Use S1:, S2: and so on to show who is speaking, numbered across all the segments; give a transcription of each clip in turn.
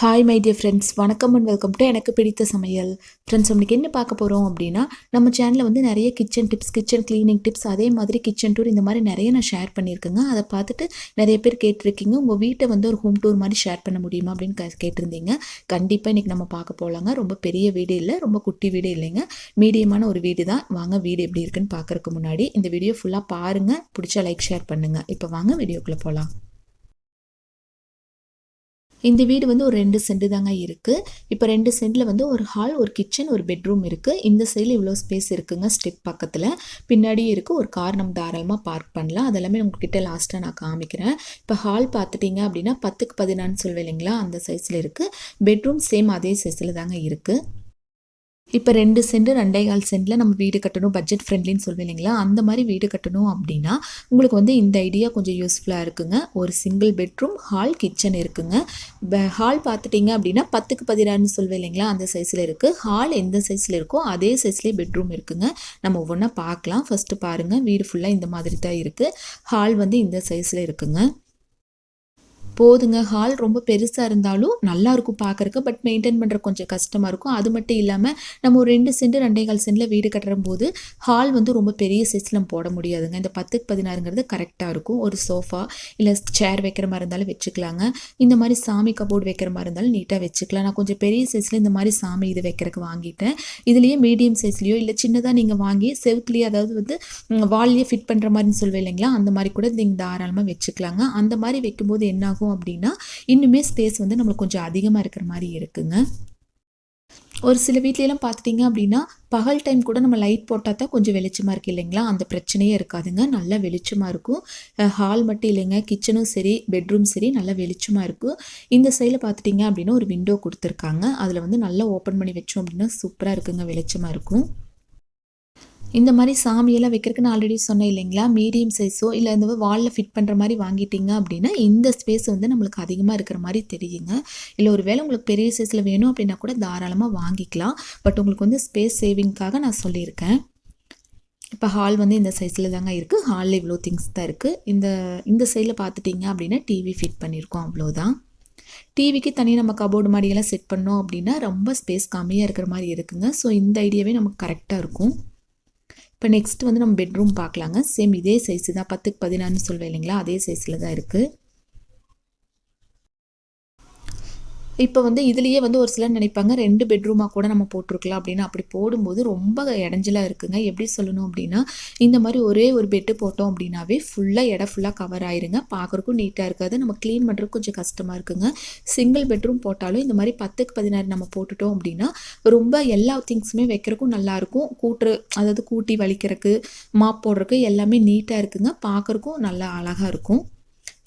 S1: Hi my dear friends வணக்கம் and welcome to எனக்கு பிடித்த சமையல். ஃப்ரெண்ட்ஸ் உங்களுக்கு என்ன பார்க்க போகிறோம் அப்படின்னா நம்ம சேனலில் வந்து நிறைய kitchen tips kitchen cleaning tips அதே மாதிரி கிச்சன் டூர் இந்த மாதிரி நிறைய நான் ஷேர் பண்ணியிருக்கேங்க. அதை பார்த்துட்டு நிறைய பேர் கேட்டிருக்கீங்க உங்கள் வீட்டை வந்து ஒரு ஹோம் டூர் மாதிரி ஷேர் பண்ண முடியுமா அப்படின்னு க- கேட்டிருந்தீங்க. கண்டிப்பாக இன்றைக்கி நம்ம பார்க்க போகலாங்க ரொம்ப பெரிய வீடு இல்லை ரொம்ப குட்டி வீடு இல்லைங்க. மீடியமான ஒரு வீடு தான். வாங்க வீடு எப்படி இருக்குன்னு பார்க்கறதுக்கு முன்னாடி இந்த வீடியோ ஃபுல்லாக பாருங்கள் பிடிச்சா லைக் ஷேர் பண்ணுங்கள் இப்போ வாங்க வீடியோக்குள்ளே போகலாம் இந்த வீடு வந்து ஒரு ரெண்டு சென்ட் தாங்க இருக்குது இப்போ ரெண்டு சென்டில் வந்து ஒரு ஹால் ஒரு கிச்சன் ஒரு பெட்ரூம் இருக்குது இந்த சைடில் இவ்வளோ ஸ்பேஸ் இருக்குங்க ஸ்டெப் பக்கத்தில். பின்னாடியே இருக்குது ஒரு கார் நம்ம தாராளமாக பார்க் பண்ணலாம். அதெல்லாமே உங்ககிட்ட லாஸ்ட்டாக நான் காமிக்கிறேன். இப்போ ஹால் பார்த்துட்டிங்க அப்படின்னா பத்துக்கு பதினான்னு சொல்வேன் இல்லைங்களா? அந்த சைஸில் இருக்குது பெட்ரூம் சேம் அதே சைஸில் தாங்க இருக்குது இப்போ ரெண்டு சென்ட் ரெண்டே கால் சென்டில் நம்ம வீடு கட்டணும் பட்ஜெட் ஃப்ரெண்ட்லின்னு சொல்வேன் இல்லைங்களா? அந்த மாதிரி வீடு கட்டணும் அப்படின்னா உங்களுக்கு வந்து இந்த ஐடியா கொஞ்சம் யூஸ்ஃபுல்லாக இருக்குங்க. ஒரு சிங்கிள் பெட்ரூம் ஹால் கிச்சன் இருக்குங்க. ஹால் பார்த்துட்டிங்க அப்படின்னா பத்துக்கு பதினாறுன்னு சொல்வேன் இல்லைங்களா? அந்த சைஸில் இருக்குது ஹால் எந்த சைஸில் இருக்கோ அதே சைஸ்லேயே பெட்ரூம் இருக்குங்க. நம்ம ஒவ்வொன்றா பார்க்கலாம். ஃபஸ்ட்டு பாருங்கள் வீடு ஃபுல்லாக இந்த மாதிரி தான் இருக்குது ஹால் வந்து இந்த சைஸில் இருக்குங்க. போதுங்க. ஹால் ரொம்ப பெருசாக இருந்தாலும் நல்லா இருக்கும் பார்க்கறக்கு பட் மெயின்டைன் பண்ணுற கொஞ்சம் கஷ்டமாக இருக்கும். அது மட்டும் இல்லாமல் நம்ம ஒரு ரெண்டு சென்ட் ரெண்டே கால் சென்டில் வீடு கட்டுற போது ஹால் வந்து ரொம்ப பெரிய சைஸில் நம்ம போட முடியாதுங்க. இந்த பத்துக்கு பதினாறுங்கிறது கரெக்டாக இருக்கும். ஒரு சோஃபா இல்லை சேர் வைக்கிற மாதிரி இருந்தாலும் வச்சுக்கலாங்க. இந்த மாதிரி சாமி கபோர்டு வைக்கிற மாதிரி இருந்தாலும் நீட்டாக வச்சுக்கலாம். நான் கொஞ்சம் பெரிய சைஸில் இந்த மாதிரி சாமி இது வைக்கிறதுக்கு வாங்கிட்டேன். இதுலேயே மீடியம் சைஸ்லேயோ இல்லை சின்னதாக நீங்கள் வாங்கி செவுத்துலேயே அதாவது வந்து வால்லையே ஃபிட் பண்ணுற மாதிரின்னு சொல்லுவேன் இல்லைங்களா? அந்த மாதிரி கூட நீங்கள் தாராளமாக வச்சுக்கலாங்க. அந்த மாதிரி வைக்கும்போது என்னாகும் அப்படின்னா இன்னுமே ஸ்பேஸ் வந்து நம்மளுக்கு கொஞ்சம் அதிகமாக இருக்கிற மாதிரி இருக்குங்க. ஒரு சில வீட்லையெல்லாம் பார்த்துட்டிங்க அப்படின்னா பகல் டைம் கூட நம்ம லைட் போட்டால் தான் கொஞ்சம் வெளிச்சமாக இருக்குது இல்லைங்களா? அந்த பிரச்சனையே இருக்காதுங்க. நல்லா வெளிச்சமாக இருக்கும். ஹால் மட்டும் இல்லைங்க. கிச்சனும் சரி பெட்ரூம் சரி நல்லா வெளிச்சமாக இருக்கும். இந்த சைடில் பார்த்துட்டிங்க அப்படின்னா ஒரு விண்டோ கொடுத்துருக்காங்க. அதில் வந்து நல்லா ஓப்பன் பண்ணி வச்சோம் அப்படின்னா சூப்பராக இருக்குங்க. வெளிச்சமாக இருக்கும். இந்த மாதிரி சாமியெல்லாம் வைக்கிறதுக்கு நான் ஆல்ரெடி சொன்னேன் இல்லைங்களா? மீடியம் சைஸோ இல்லை இந்த வாலில் ஃபிட் பண்ணுற மாதிரி வாங்கிட்டீங்க அப்படின்னா இந்த ஸ்பேஸ் வந்து நம்மளுக்கு அதிகமாக இருக்கிற மாதிரி தெரியுங்க. இல்லை ஒரு வேளை உங்களுக்கு பெரிய சைஸில் வேணும் அப்படின்னா கூட தாராளமாக வாங்கிக்கலாம். பட் உங்களுக்கு வந்து ஸ்பேஸ் சேவிங்க்காக நான் சொல்லியிருக்கேன். இப்போ ஹால் வந்து இந்த சைஸில் தாங்க இருக்குது ஹாலில் இவ்வளோ திங்ஸ் தான் இருக்குது இந்த இந்த சைடில் பார்த்துட்டிங்க அப்படின்னா டிவி ஃபிட் பண்ணியிருக்கோம் அவ்வளோதான் டிவிக்கு தனி நம்ம கபோர்டு மாதிரியெல்லாம் செட் பண்ணோம் அப்படின்னா ரொம்ப ஸ்பேஸ் கம்மியாக இருக்கிற மாதிரி இருக்குங்க. ஸோ இந்த ஐடியாவே நமக்கு கரெக்டாக இருக்கும். இப்போ நெக்ஸ்ட் வந்து நம்ம பெட்ரூம் பார்க்கலாங்க. சேம் இதே சைஸு தான். பத்துக்கு பதினாறுன்னு சொல்வேன் இல்லைங்களா? அதே சைஸில் தான் இருக்குது இப்போ வந்து இதுலேயே வந்து ஒரு சிலர் நினைப்பாங்க ரெண்டு பெட்ரூமாக கூட நம்ம போட்டிருக்கலாம் அப்படின்னு. அப்படி போடும்போது ரொம்ப இடைஞ்சலாக இருக்குங்க. எப்படி சொல்லணும் அப்படின்னா இந்த மாதிரி ஒரே ஒரு பெட்டு போட்டோம் அப்படின்னாவே ஃபுல்லாக இடம் ஃபுல்லாக கவர் ஆயிருங்க. பார்க்குறக்கும் நீட்டாக இருக்காது. நம்ம க்ளீன் பண்ணுறதுக்கு கொஞ்சம் கஷ்டமாக இருக்குங்க. சிங்கிள் பெட்ரூம் போட்டாலும் இந்த மாதிரி பத்துக்கு பதினாறு நம்ம போட்டுட்டோம் அப்படின்னா ரொம்ப எல்லா திங்ஸுமே வைக்கிறக்கும் நல்லாயிருக்கும் கூட்டுற அதாவது கூட்டி வலிக்கிறதுக்கு மாப் போடுறதுக்கு எல்லாமே நீட்டாக இருக்குங்க. பார்க்குறக்கும் நல்லா அழகாக இருக்கும்.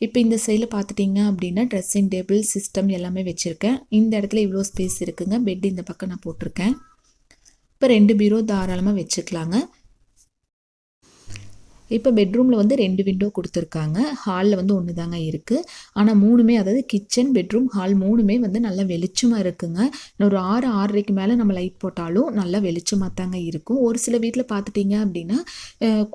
S1: இப்போ இந்த சைடில் பார்த்துட்டிங்க அப்படின்னா ட்ரெஸ்ஸிங் டேபிள் சிஸ்டம் எல்லாமே வச்சுருக்கேன். இந்த இடத்துல இவ்வளோ ஸ்பேஸ் இருக்குங்க. பெட் இந்த பக்கம் நான் போட்டிருக்கேன். இப்போ ரெண்டு பீரோ தாராளமாக வச்சுக்கலாங்க. இப்போ பெட்ரூமில் வந்து ரெண்டு விண்டோ கொடுத்துருக்காங்க. ஹாலில் வந்து ஒன்று தாங்க இருக்குது ஆனால் மூணுமே அதாவது கிச்சன் பெட்ரூம் ஹால் மூணுமே வந்து நல்லா வெளிச்சமாக இருக்குங்க. இன்னும் ஒரு ஆறு ஆறரைக்கு மேலே நம்ம லைட் போட்டாலும் நல்லா வெளிச்சமாக தாங்க இருக்கும். ஒரு சில வீட்டில் பார்த்துட்டிங்க அப்படின்னா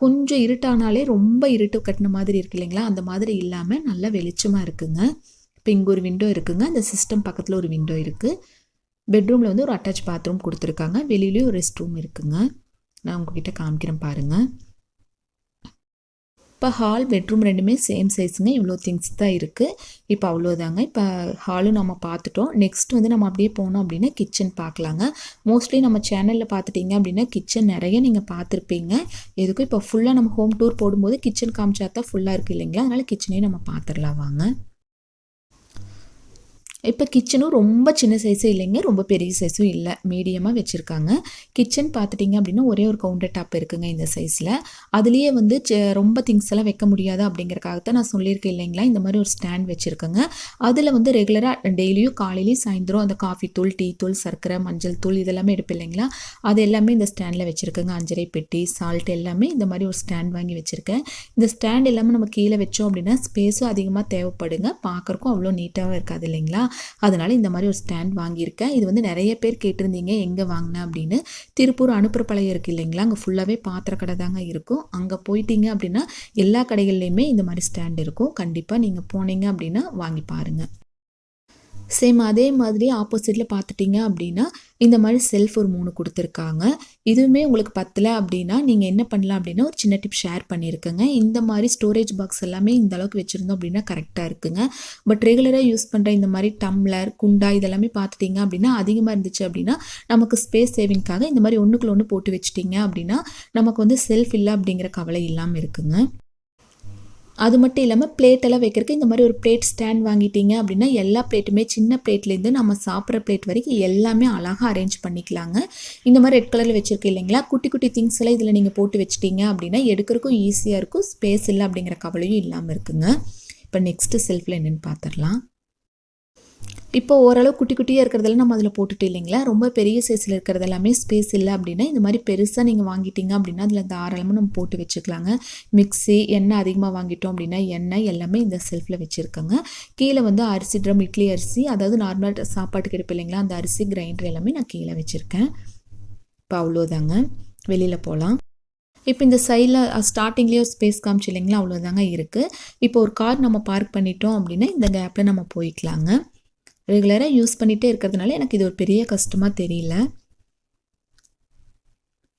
S1: கொஞ்சம் இருட்டானாலே ரொம்ப இருட்டு கட்டின மாதிரி இருக்கு இல்லைங்களா? அந்த மாதிரி இல்லாமல் நல்லா வெளிச்சமாக இருக்குங்க. இப்போ இங்கே ஒரு விண்டோ இருக்குங்க. அந்த சிஸ்டம் பக்கத்தில் ஒரு விண்டோ இருக்குது பெட்ரூமில் வந்து ஒரு அட்டாச் பாத்ரூம் கொடுத்துருக்காங்க. வெளியிலேயும் ரெஸ்ட் ரூம் இருக்குங்க. நான் உங்ககிட்ட காமிக்கிறேன் பாருங்கள் இப்போ ஹால் பெட்ரூம் ரெண்டுமே சேம் சைஸுங்க இவ்வளோ திங்ஸ் தான் இருக்குது இப்போ அவ்வளோதாங்க இப்போ ஹாலும் நம்ம பார்த்துட்டோம். நெக்ஸ்ட் வந்து நம்ம அப்படியே போனோம் அப்படின்னா கிச்சன் பார்க்கலாங்க. மோஸ்ட்லி நம்ம சேனலில் பார்த்துட்டிங்க அப்படின்னா கிச்சன் நிறைய நீங்கள் பார்த்துருப்பீங்க. எதுக்கும் இப்போ ஃபுல்லாக நம்ம ஹோம் டூர் போடும்போது கிச்சன் காமிச்சா தான் ஃபுல்லாக இருக்குது இல்லைங்களா? அதனால் கிச்சனையும் நம்ம பார்த்துடலாம் வாங்க. இப்போ கிச்சனும் ரொம்ப சின்ன சைஸும் இல்லைங்க ரொம்ப பெரிய சைஸும் இல்லை. மீடியமாக வச்சுருக்காங்க. கிச்சன் பார்த்துட்டிங்க அப்படின்னா ஒரே ஒரு கவுண்டர் டாப் இருக்குங்க இந்த சைஸில் அதுலேயே வந்து ரொம்ப திங்ஸ் எல்லாம் வைக்க முடியாது அப்படிங்கறக்காக தான் நான் சொல்லியிருக்கேன் இல்லைங்களா? இந்த மாதிரி ஒரு ஸ்டாண்ட் வச்சுருக்கேங்க. அதில் வந்து ரெகுலராக டெய்லியும் காலையிலையும் சாயந்தரம் அந்த காஃபி தூள் டீ தூள் சர்க்கரை மஞ்சள் தூள் இதெல்லாமே எடுப்பேன் இல்லைங்களா? அது எல்லாமே இந்த ஸ்டாண்டில் வச்சுருக்கேங்க. அஞ்சரை பெட்டி சால்ட் எல்லாமே இந்த மாதிரி ஒரு ஸ்டாண்ட் வாங்கி வச்சுருக்கேன். இந்த ஸ்டாண்ட் எல்லாமே நம்ம கீழே வச்சோம் அப்படின்னா ஸ்பேஸும் அதிகமாக தேவைப்படுங்க. பார்க்குறக்கும் அவ்வளோ நீட்டாகவும் இருக்காது இல்லைங்களா? அதனால் இந்த மாதிரி ஒரு ஸ்டாண்ட் வாங்கியிருக்கேன். இது வந்து நிறைய பேர் கேட்டிருந்தீங்க எங்கே வாங்கினேன் அப்படின்னு. திருப்பூர் அனுப்புற இருக்குது இல்லைங்களா? அங்கே ஃபுல்லாகவே பாத்திர கடை தாங்க இருக்கும். அங்கே போயிட்டீங்க அப்படின்னா எல்லா கடைகள்லையுமே இந்த மாதிரி ஸ்டாண்ட் இருக்கும். கண்டிப்பாக நீங்கள் போனீங்க அப்படின்னா வாங்கி பாருங்கள் சேம் அதே மாதிரி ஆப்போசிட்டில் பார்த்துட்டிங்க அப்படின்னா இந்த மாதிரி செல்ஃப் ஒரு மூணு கொடுத்துருக்காங்க. இதுவுமே உங்களுக்கு பத்தலை அப்படின்னா நீங்கள் என்ன பண்ணலாம் அப்படின்னா ஒரு சின்ன டிப் ஷேர் பண்ணியிருக்கேங்க இந்த மாதிரி ஸ்டோரேஜ் பாக்ஸ் எல்லாமே இந்த அளவுக்கு வச்சுருந்தோம் அப்படின்னா கரெக்டாக இருக்குங்க. பட் ரெகுலராக யூஸ் பண்ணுற இந்த மாதிரி டம்ளர் குண்டா இதெல்லாமே பார்த்துட்டிங்க அப்படின்னா அதிகமாக இருந்துச்சு அப்படின்னா நமக்கு ஸ்பேஸ் சேவிங்க்காக இந்த மாதிரி ஒன்றுக்குள்ள ஒன்று போட்டு வச்சுட்டிங்க அப்படின்னா நமக்கு வந்து செல்ஃப் இல்லை அப்படிங்கிற கவலை இல்லாமல் இருக்குங்க. அது மட்டும் இல்லாமல் பிளேட்டெல்லாம் வைக்கிறதுக்கு இந்த மாதிரி ஒரு பிளேட் ஸ்டாண்ட் வாங்கிட்டீங்க அப்படின்னா எல்லா பிளேட்டுமே சின்ன பிளேட்லேருந்து நம்ம சாப்பிட்ற பிளேட் வரைக்கும் எல்லாமே அழகாக அரேஞ்ச் பண்ணிக்கலாங்க. இந்த மாதிரி ரெட் கலரில் வச்சுருக்கு இல்லைங்களா? குட்டி குட்டி திங்ஸ் எல்லாம் இதில் நீங்கள் போட்டு வச்சிட்டீங்க அப்படின்னா எடுக்கிறதுக்கும் ஈஸியாக இருக்கும். ஸ்பேஸ் இல்லை அப்படிங்கிற கவலையும் இல்லாமல் இருக்குங்க. இப்போ நெக்ஸ்ட்டு செல்ஃபில் என்னென்னு பார்த்துடலாம் இப்போ ஓரளவு குட்டி குட்டியாக இருக்கிறதெல்லாம் நம்ம அதில் போட்டுட்டு இல்லைங்களா? ரொம்ப பெரிய சைஸில் இருக்கிறது எல்லாமே ஸ்பேஸ் இல்லை அப்படின்னா இந்த மாதிரி பெருசாக நீங்கள் வாங்கிட்டீங்க அப்படின்னா அதில் தாராளமாக நம்ம போட்டு வச்சுக்கலாங்க. மிக்ஸி எண்ணெய் அதிகமாக வாங்கிட்டோம் அப்படின்னா எண்ணெய் எல்லாமே இந்த செல்ஃபில் வச்சுருக்கோங்க. கீழே வந்து அரிசி ட்ரம் இட்லி அரிசி அதாவது நார்மல் சாப்பாட்டுக்கு எடுப்பு இல்லைங்களா? அந்த அரிசி கிரைண்டர் எல்லாமே நான் கீழே வச்சுருக்கேன். இப்போ அவ்வளோதாங்க வெளியில் போகலாம் இப்போ இந்த சைடில் ஸ்டார்டிங்லேயே ஸ்பேஸ் காமிச்சு இல்லைங்களா? அவ்வளோதாங்க இருக்குது இப்போ ஒரு கார் நம்ம பார்க் பண்ணிட்டோம் அப்படின்னா இந்த கேப்பில் நம்ம போய்க்கலாங்க. ரெகுலராக யூஸ் பண்ணிகிட்டே இருக்கிறதுனால எனக்கு இது ஒரு பெரிய கஷ்டமாக தெரியல.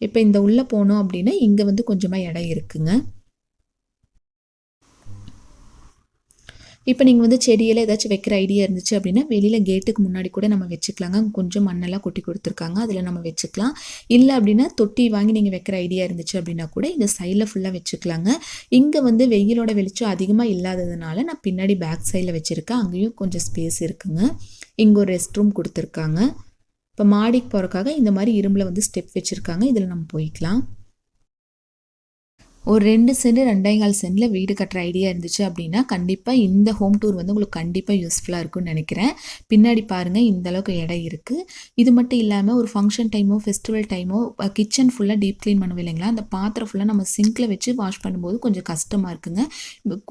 S1: இப்போ இந்த உள்ளே போனோம் அப்படின்னா இங்கே வந்து கொஞ்சமாக இடம் இருக்குங்க. இப்போ நீங்கள் வந்து செடியெல்லாம் ஏதாச்சும் வைக்கிற ஐடியா இருந்துச்சு அப்படின்னா வெளியில் கேட்டுக்கு முன்னாடி கூட நம்ம வச்சுக்கலாங்க. கொஞ்சம் மண்ணெல்லாம் கொட்டி கொடுத்துருக்காங்க. அதில் நம்ம வச்சுக்கலாம். இல்லை அப்படின்னா தொட்டி வாங்கி நீங்கள் வைக்கிற ஐடியா இருந்துச்சு அப்படின்னா கூட இந்த சைடில் ஃபுல்லாக வச்சுக்கலாங்க. இங்கே வந்து வெயிலோட வெளிச்சம் அதிகமாக இல்லாததுனால நான் பின்னாடி பேக் சைடில் வச்சுருக்கேன். அங்கேயும் கொஞ்சம் ஸ்பேஸ் இருக்குங்க. இங்கே ஒரு ரெஸ்ட் ரூம் கொடுத்துருக்காங்க. இப்போ மாடிக்கு போகிறக்காக இந்த மாதிரி இரும்பில் வந்து ஸ்டெப் வச்சுருக்காங்க. இதில் நம்ம போய்க்கலாம். ஒரு ரெண்டு சென்ட் ரெண்டேகால் சென்டில் வீடு கட்டுற ஐடியா இருந்துச்சு அப்படின்னா கண்டிப்பாக இந்த ஹோம் டூர் வந்து உங்களுக்கு கண்டிப்பாக யூஸ்ஃபுல்லாக இருக்கும்னு நினைக்கிறேன். பின்னாடி பாருங்கள் இந்தளவுக்கு இடம் இருக்குது இது மட்டும் இல்லாமல் ஒரு ஃபங்க்ஷன் டைமோ ஃபெஸ்டிவல் டைமோ கிச்சன் ஃபுல்லாக டீப் க்ளீன் பண்ணுவோம் இல்லைங்களா? அந்த பாத்திரம் ஃபுல்லாக நம்ம சிங்கில் வச்சு வாஷ் பண்ணும்போது கொஞ்சம் கஷ்டமாக இருக்குங்க.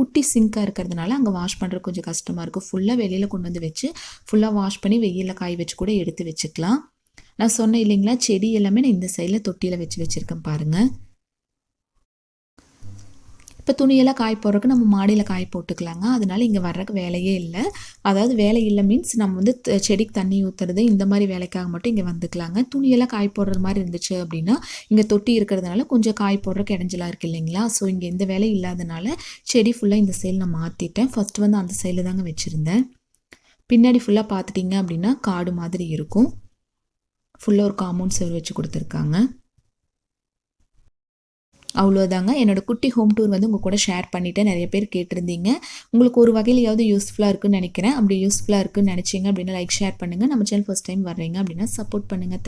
S1: குட்டி சிங்காக இருக்கிறதுனால அங்கே வாஷ் பண்ணுறது கொஞ்சம் கஷ்டமாக இருக்கும். ஃபுல்லாக வெளியில் கொண்டு வந்து வச்சு ஃபுல்லாக வாஷ் பண்ணி வெயிலில் காய வச்சு கூட எடுத்து வச்சுக்கலாம். நான் சொன்னேன் இல்லைங்களா? செடி எல்லாமே நான் இந்த சைடில் தொட்டியில் வச்சு வச்சுருக்கேன் பாருங்கள் இப்போ துணியெல்லாம் காய போடுறதுக்கு நம்ம மாடியில் காய போட்டுக்கலாங்க. அதனால இங்கே வர்றதுக்கு வேலையே இல்லை. அதாவது வேலை இல்லை மீன்ஸ் நம்ம வந்து செடிக்கு தண்ணி ஊற்றுறது இந்த மாதிரி வேலைக்காக மட்டும் இங்கே வந்துக்கலாங்க. துணியெல்லாம் காய போடுற மாதிரி இருந்துச்சு அப்படின்னா இங்கே தொட்டி இருக்கிறதுனால கொஞ்சம் காய் போடுறதுக்கு இடைஞ்சலாக இருக்குது இல்லைங்களா? ஸோ இங்கே எந்த வேலையும் இல்லாதனால செடி ஃபுல்லாக இந்த சைடில் நான் மாற்றிட்டேன் ஃபஸ்ட்டு வந்து அந்த சைடில் தாங்க வச்சுருந்தேன். பின்னாடி ஃபுல்லாக பார்த்துட்டிங்க அப்படின்னா காடு மாதிரி இருக்கும். ஃபுல்லாக ஒரு காம்பவுண்ட் செவ் வச்சு கொடுத்துருக்காங்க. அவ்வளோதாங்க என்னோடய குட்டி ஹோம் டூர் வந்து உங்கள் கூட ஷேர் பண்ணிவிட்டேன் நிறைய பேர் கேட்டிருந்தீங்க. உங்களுக்கு ஒரு வகையிலையாவது யூஸ்ஃபுல்லாக இருக்குன்னு நினைக்கிறேன். அப்படி யூஸ்ஃபுல்லாக இருக்குன்னு நினச்சிங்க அப்படின்னா லைக் ஷேர் பண்ணுங்கள் நம்ம சேனல் ஃபஸ்ட் டைம் வர்றீங்க அப்படின்னா சப்போர்ட் பண்ணுங்கள் தேங்க்